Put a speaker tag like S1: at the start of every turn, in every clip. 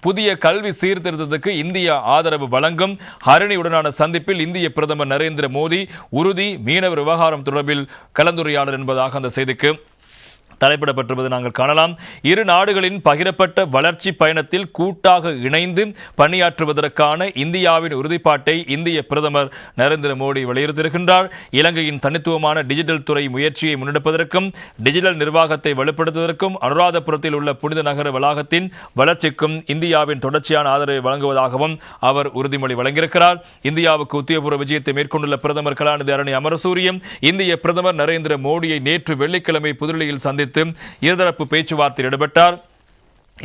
S1: புதிய கல்வி சீர்திருத்தத்துக்கு இந்தியா ஆதரவு வழங்கும் ஹரணியுடனான சந்திப்பில் இந்திய பிரதமர் நரேந்திர மோடி உறுதி மீனவர் விவகாரம் தொடர்பில் கலந்துரையாடல் என்பதாக அந்த செய்திக்கு தலைப்பிடப்பட்டிருப்பது நாங்கள் காணலாம். இரு நாடுகளின் பகிரப்பட்ட வளர்ச்சி பயணத்தில் கூட்டாக இணைந்து பணியாற்றுவதற்கான இந்தியாவின் உறுதிப்பாட்டை இந்திய பிரதமர் நரேந்திர மோடி வலியுறுத்தியிருக்கின்றார். இலங்கையின் தனித்துவமான டிஜிட்டல் துறை முயற்சியை முன்னெடுப்பதற்கும் டிஜிட்டல் நிர்வாகத்தை வலுப்படுத்துவதற்கும் அனுராதபுரத்தில் உள்ள புனித நகர வளாகத்தின் வளர்ச்சிக்கும் இந்தியாவின் தொடர்ச்சியான ஆதரவை வழங்குவதாகவும் அவர் உறுதிமொழி வழங்கியிருக்கிறார். இந்தியாவுக்கு உத்தியோகபூர்வ விஜயத்தை மேற்கொண்டுள்ள பிரதமர் கலாநிதி அரணி அமரசூரியம் இந்திய பிரதமர் நரேந்திர மோடியை நேற்று வெள்ளிக்கிழமை புதுடில்லியில் சந்தித்து இருதரப்பு பேச்சுவார்த்தையில் ஈடுபட்டார்.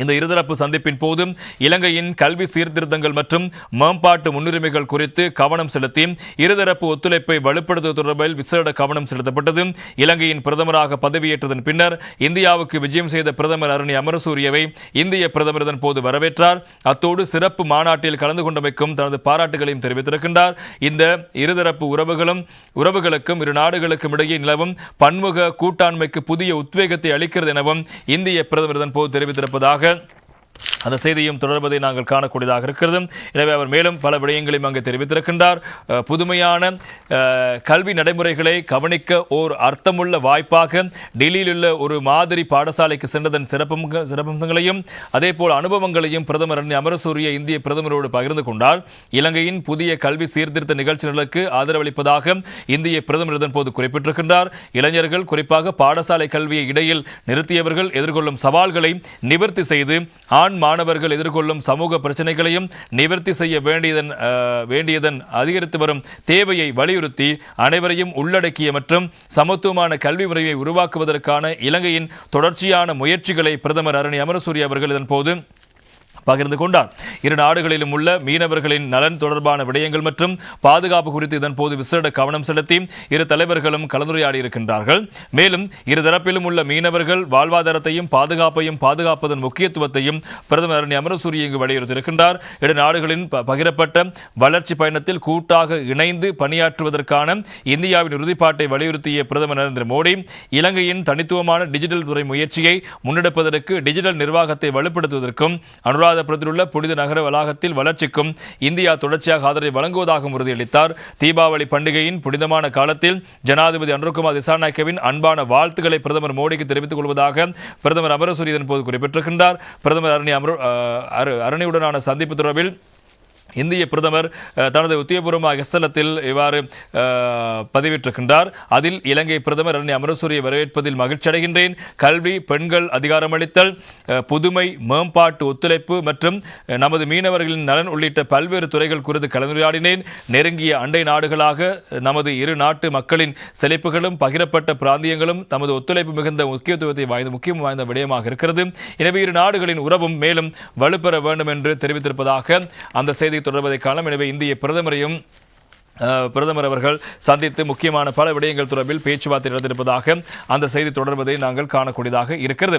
S1: இந்த இருதரப்பு சந்திப்பின் போது இலங்கையின் கல்வி சீர்திருத்தங்கள் மற்றும் மேம்பாட்டு முன்னுரிமைகள் குறித்து கவனம் செலுத்தி இருதரப்பு ஒத்துழைப்பை வலுப்படுத்துவது தொடர்பில் விசேட கவனம் செலுத்தப்பட்டது. இலங்கையின் பிரதமராக பதவியேற்றதன் பின்னர் இந்தியாவுக்கு விஜயம் செய்த பிரதமர் அருணி அமரசூரியவை இந்திய பிரதமர் இதன் போது வரவேற்றார். அத்தோடு சிறப்பு மாநாட்டில் கலந்து கொண்டமைக்கும் தனது பாராட்டுகளையும் தெரிவித்திருக்கின்றார். இந்த இருதரப்பு உறவுகளும் உறவுகளுக்கும் இரு நாடுகளுக்கும் இடையே நிலவும் பன்முக கூட்டாண்மைக்கு புதிய உத்வேகத்தை அளிக்கிறது எனவும் இந்திய பிரதமர் இதன் போது தெரிவித்திருப்பதாக Morgen. அந்த செய்தியும் தொடர்வதை நாங்கள் காணக்கூடியதாக இருக்கிறது. எனவே அவர் மேலும் பல விடயங்களையும் அங்கு தெரிவித்திருக்கின்றார். புதுமையான கல்வி நடைமுறைகளை கவனிக்க ஓர் அர்த்தமுள்ள வாய்ப்பாக டெல்லியில் உள்ள ஒரு மாதிரி பாடசாலைக்கு சென்றதன் சிறப்பங்க சிறப்பம்சங்களையும் அதே போல் அனுபவங்களையும் பிரதமர் அமரசூரிய இந்திய பிரதமரோடு பகிர்ந்து கொண்டார். இலங்கையின் புதிய கல்வி சீர்திருத்த நிகழ்ச்சிகளுக்கு ஆதரவளிப்பதாக இந்திய பிரதமர் இதன் போது குறிப்பிட்டிருக்கின்றார். இளைஞர்கள் குறிப்பாக பாடசாலை கல்வியை இடையில் நிறுத்தியவர்கள் எதிர்கொள்ளும் சவால்களை நிவர்த்தி செய்து ஆண் மாணவர்கள் எதிர்கொள்ளும் சமூக பிரச்சனைகளையும் நிவர்த்தி செய்ய வேண்டியதன் வேண்டியதன் அதிகரித்து வரும் தேவையை வலியுறுத்தி அனைவரையும் உள்ளடக்கிய மற்றும் சமத்துவமான கல்வி முறையை உருவாக்குவதற்கான இலங்கையின் தொடர்ச்சியான முயற்சிகளை பிரதமர் அரணி அமரசூரிய அவர்கள் இதன்போது பகிர்ந்து கொண்டார். இரு நாடுகளிலும் உள்ள மீனவர்களின் நலன் தொடர்பான விடயங்கள் மற்றும் பாதுகாப்பு குறித்து இதன் போது விசேட கவனம் செலுத்தி இரு தலைவர்களும் கலந்துரையாடி இருக்கின்றார்கள். மேலும் இரு தரப்பிலும் உள்ள மீனவர்கள் வாழ்வாதாரத்தையும் பாதுகாப்பையும் பாதுகாப்பதன் முக்கியத்துவத்தையும் பிரதமர் அரணி அமரசூரிய இங்கு வலியுறுத்தியிருக்கின்றார். இரு நாடுகளின் ப- பகிரப்பட்ட வளர்ச்சி பயணத்தில் கூட்டாக இணைந்து பணியாற்றுவதற்கான இந்தியாவின் உறுதிப்பாட்டை வலியுறுத்திய பிரதமர் நரேந்திர மோடி இலங்கையின் தனித்துவமான டிஜிட்டல் துறை முயற்சியை முன்னெடுப்பதற்கு டிஜிட்டல் நிர்வாகத்தை வலுப்படுத்துவதற்கும் அனுராதபுரத்தில் உள்ள புனித நகர வளாகத்தில் வளர்ச்சிக்கும் இந்தியா தொடர்ச்சியாக ஆதரவை வழங்குவதாகவும் உறுதியளித்தார். தீபாவளி பண்டிகையின் புனிதமான காலத்தில் ஜனாதிபதி அனுர்குமார் திசாநாயக்கவின் அன்பான வாழ்த்துக்களை பிரதமர் மோடிக்கு தெரிவித்துக் கொள்வதாக பிரதமர் அமரசூரி இதன் போது குறிப்பிட்டிருக்கின்றார். பிரதமர் அரணி அமரு அரணியுடனான சந்திப்பு தொடர்பில் இந்திய பிரதமர் தனது உத்தியோகபூர்வமாக ஸ்தலத்தில் இவ்வாறு பதிவிட்டிருக்கின்றார். அதில் இலங்கை பிரதமர் அரணி அமரசூரியை வரவேற்பதில் மகிழ்ச்சி அடைகின்றேன் கல்வி பெண்கள் அதிகாரமளித்தல் புதுமை மேம்பாட்டு ஒத்துழைப்பு மற்றும் நமது மீனவர்களின் நலன் உள்ளிட்ட பல்வேறு துறைகள் குறித்து கலந்துரையாடினேன். நெருங்கிய அண்டை நாடுகளாக நமது இரு நாட்டு மக்களின் செழிப்புகளும் பகிரப்பட்ட பிராந்தியங்களும் நமது ஒத்துழைப்பு மிகுந்த முக்கியத்துவத்தை வாய்ந்த முக்கியம் வாய்ந்த விடயமாக இருக்கிறது. எனவே இரு நாடுகளின் உறவும் மேலும் வலுப்பெற வேண்டும் என்று தெரிவித்திருப்பதாக அந்த செய்தி தொடர்வதை காலம் எனவே இந்திய பிரதமரையும் பிரதமர் அவர்கள் சந்தித்து முக்கியமான பல விடயங்கள் தொடர்பில் பேச்சுவார்த்தை நடந்திருப்பதாக அந்த செய்தி தொடர்வதை நாங்கள் காணக்கூடியதாக இருக்கிறது.